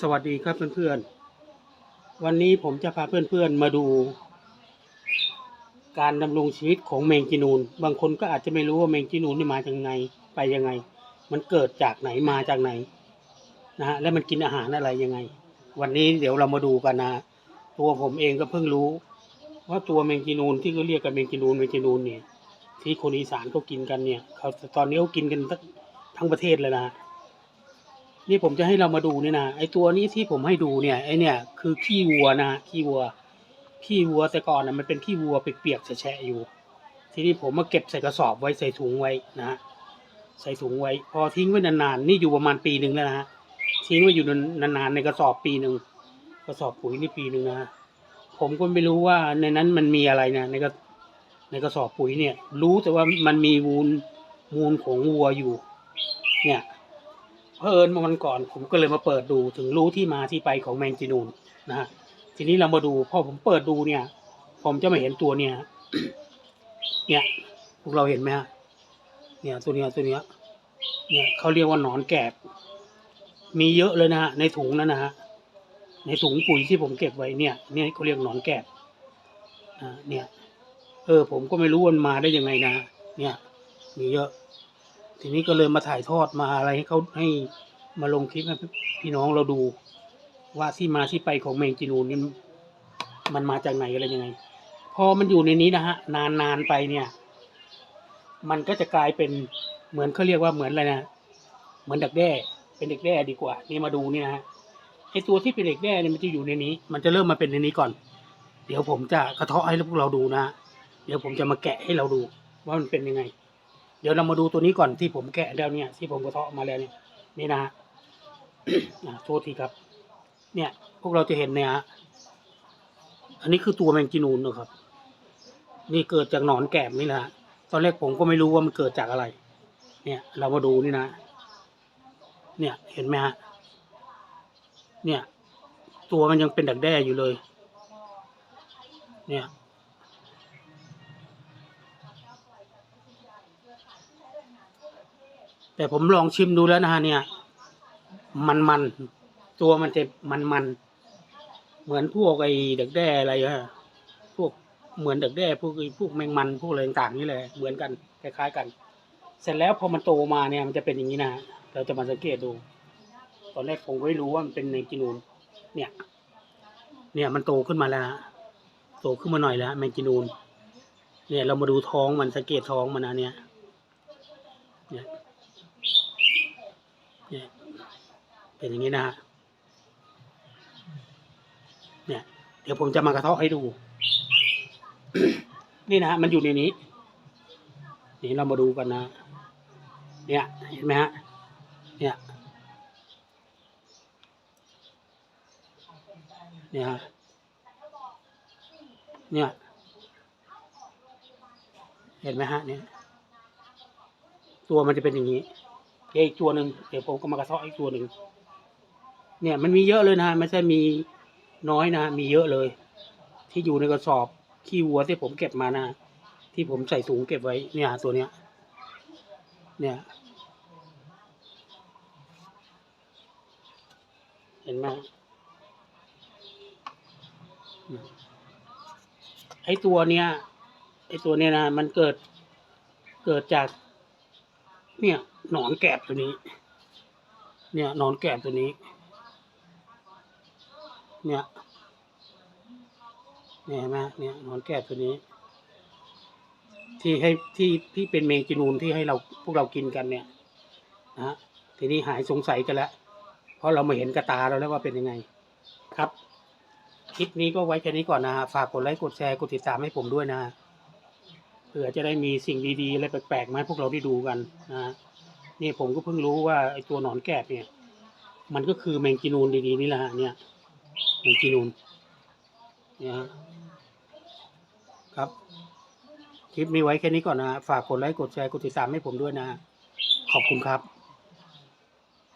สวัสดีครับเพื่อนๆ วันนี้ผมจะพาเพื่อนๆมาดู การดำรงชีวิตของแมงจีนูน บางคนก็อาจจะไม่รู้ว่าแมงจีนูนนี่มาจากไงไปยังไง มันเกิดจากไหนมาจากไหนนะฮะและมันกินอาหารอะไรยังไง วันนี้เดี๋ยวเรามาดูกันนะตัวผมเองก็เพิ่งรู้ ว่าตัวแมงจีนูนที่เขาเรียกกันแมงจีนูนแมงจีนูนเนี่ยที่คนอีสานเขากินกันเนี่ยเขาตอนนี้เขากินกันทั้งทั้งประเทศเลยนะ นี่ผมจะให้เรามาดูเนี่ยนะไอตัวนี้ที่ผมให้ดูเนี่ยไอเนี่ยคือขี้วัวนะขี้วัวขี้วัวแต่ก่อนนะมันเป็นขี้วัวเปียกๆแฉะอยู่ ทีนี้ผมมาเก็บใส่กระสอบไว้ใส่ถุงไว้นะฮะใส่ถุงไว้ พอทิ้งไว้นานๆนี่อยู่ประมาณปีหนึ่งแล้วนะฮะทิ้งไว้อยู่นานๆในกระสอบปีหนึ่งกระสอบปุ๋ยนี่ปีหนึ่งนะฮะผมก็ไม่รู้ว่าในนั้นมันมีอะไรนะในกระในกระสอบปุ๋ยเนี่ย รู้แต่ว่ามันมีมูลมูลของวัวอยู่ เนี่ย เผอิญเมื่อวันก่อน ผมก็เลยมาเปิดดูถึงรู้ที่มาที่ไปของแมงจีนูนนะฮะทีนี้เรามาดูพอผมเปิดดูเนี่ย ผมจะมาเห็นตัวเนี่ยเนี่ยพวกเราเห็นไหมฮะเนี่ยตัวเนี้ยตัวเนี้ยเนี่ยเขาเรียกว่าหนอนแกบ มีเยอะเลยนะฮะในถุงนั้นนะฮะในถุงปุ๋ยที่ผมเก็บไว้เนี่ยเนี่ยเขาเรียกหนอนแกบอ่าเนี่ย เออ ผมก็ไม่รู้มันมาได้ยังไงนะ เนี่ย มีเยอะ ทีนี้ก็เลยมาถ่ายทอดมาอะไรให้เขาให้มาลงคลิปให้พี่น้องเราดู ว่าที่มาที่ไปของแมงจีนูนนี่มันมาจากไหนอะไรยังไง พอมันอยู่ในนี้นะฮะ นานนานไปเนี่ย มันก็จะกลายเป็นเหมือนเขาเรียกว่าเหมือนอะไรนะเหมือนดักแด้ เป็นเด็กแด้ดีกว่า นี่มาดูนี่นะฮะไอตัวที่เป็นเด็กแด้เนี่ยมันจะอยู่ในนี้ มันจะเริ่มมาเป็นในนี้ก่อน เดี๋ยวผมจะกระเทาะให้พวกเราดูนะฮะเดี๋ยวผมจะมาแกะให้เราดูว่ามันเป็นยังไง เดี๋ยวเรามาดูตัวนี้ก่อนที่ผมแกะแล้วเนี่ยที่ผมกระเทาะมาแล้วเนี่ยนี่นะฮะโทษทีครับ เนี่ย พวกเราจะเห็นเนี่ยฮะอันนี้คือตัวแมงจีนูนนะครับ นี่เกิดจากหนอนแกบนี่แหละฮะตอนแรกผมก็ไม่รู้ว่ามันเกิดจากอะไร เนี่ย เรามาดูนี่นะ เนี่ยเห็นไหมฮะเนี่ย ตัวมันยังเป็นดักแด้อยู่เลย เนี่ย แต่ผมลองชิมดูแล้วนะฮะเนี่ย มันมันตัวมันจะมันมันเหมือนพวกไอ้ดักแด้อะไรอะพวกเหมือนดักแด้พวกไอ้พวกแมงมันพวกอะไรต่างๆนี่แหละเหมือนกันคล้ายๆกัน เสร็จแล้วพอมันโตมาเนี่ยมันจะเป็นอย่างนี้นะฮะเราจะมาสังเกตดู ตอนแรกผมไม่รู้ว่ามันเป็นในกินูนเนี่ย เนี่ยมันโตขึ้นมาแล้วโตขึ้นมาหน่อยแล้วแมงกินูนเนี่ยเรามาดูท้องมันสังเกตท้องมันนะเนี่ยเนี่ย เนี่ย เป็นอย่างนี้นะฮะเนี่ยเดี๋ยวผมจะมากระเทาะให้ดู นี่นะฮะมันอยู่ในนี้ นี่เรามาดูกันนะ เนี่ยเห็นไหมฮะเนี่ยเนี่ยฮะเนี่ย เห็นไหมฮะเนี่ย ตัวมันจะเป็นอย่างนี้เดี๋ยวอีกตัวหนึ่งเดี๋ยวผมก็มากระเทาะอีกตัวหนึ่ง เนี่ยมันมีเยอะเลยนะไม่ใช่มีน้อยนะมีเยอะเลย ที่อยู่ในกระสอบขี้วัวที่ผมเก็บมานะที่ผมใส่ถุงเก็บไว้เนี่ยตัวเนี้ย เนี่ย เห็นไหมไอ้ตัวเนี้ยไอ้ตัวเนี้ยนะมันเกิดเกิดจาก เนี่ยหนอนแกบตัวนี้ เนี่ยหนอนแกบตัวนี้ เนี่ยเนี่ยเห็นไหมเนี่ยหนอนแกบตัวนี้ ที่ให้ที่ที่เป็นเมงจีนูนที่ให้เราพวกเรากินกันเนี่ยนะฮะทีนี้หายสงสัยกันแล้วเพราะเรามาเห็นกระตาเราแล้วว่าเป็นยังไง ครับ คลิปนี้ก็ไว้แค่นี้ก่อนนะฮะฝากกดไลค์กดแชร์กดติดตามให้ผมด้วยนะฮะเผื่อจะได้มีสิ่งดีๆอะไรแปลกๆมาให้พวกเราได้ดูกันนะฮะนี่ผมก็เพิ่งรู้ว่าไอ้ตัวหนอนแกบเนี่ย มันก็คือแมงจีนูนดีๆนี่แหละฮะเนี่ย แมงจีนูนเนี่ยฮะครับ คลิปนี้ไว้แค่นี้ก่อนนะฮะฝากกดไลค์ กดแชร์ กดติดตามให้ผมด้วยนะฮะขอบคุณครับ